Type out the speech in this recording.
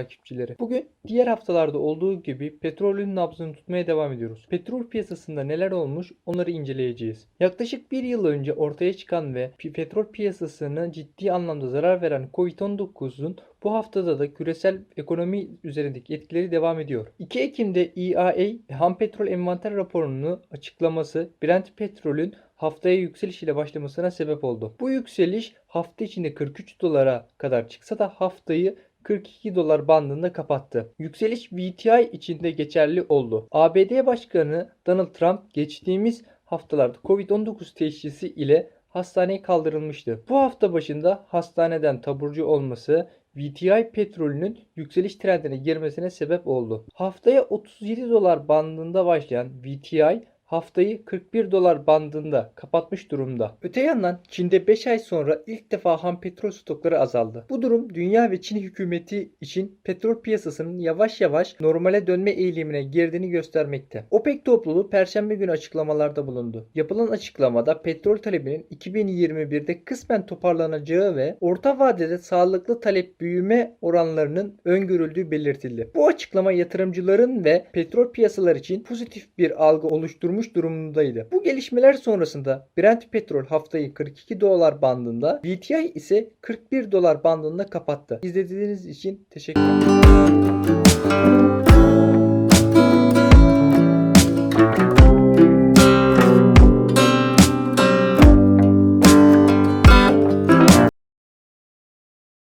takipçileri. Bugün diğer haftalarda olduğu gibi petrolün nabzını tutmaya devam ediyoruz. Petrol piyasasında neler olmuş onları inceleyeceğiz. Yaklaşık bir yıl önce ortaya çıkan ve petrol piyasasını ciddi anlamda zarar veren Covid-19'un bu haftada da küresel ekonomi üzerindeki etkileri devam ediyor. 2 Ekim'de EIA ham petrol envanter raporunu açıklaması Brent petrolün haftaya yükseliş ile başlamasına sebep oldu. Bu yükseliş hafta içinde 43 dolara kadar çıksa da haftayı 42 dolar bandında kapattı. Yükseliş VTI içinde geçerli oldu. ABD Başkanı Donald Trump geçtiğimiz haftalarda Covid-19 teşhisi ile hastaneye kaldırılmıştı. Bu hafta başında hastaneden taburcu olması VTI petrolünün yükseliş trendine girmesine sebep oldu. Haftaya 37 dolar bandında başlayan VTI haftayı 41 dolar bandında kapatmış durumda. Öte yandan Çin'de 5 ay sonra ilk defa ham petrol stokları azaldı. Bu durum dünya ve Çin hükümeti için petrol piyasasının yavaş yavaş normale dönme eğilimine girdiğini göstermekte. OPEC topluluğu perşembe günü açıklamalarda bulundu. Yapılan açıklamada petrol talebinin 2021'de kısmen toparlanacağı ve orta vadede sağlıklı talep büyüme oranlarının öngörüldüğü belirtildi. Bu açıklama yatırımcıların ve petrol piyasalar için pozitif bir algı oluşturmuş durumundaydı. Bu gelişmeler sonrasında Brent petrol haftayı 42 dolar bandında, WTI ise 41 dolar bandında kapattı. İzlediğiniz için teşekkür ederim.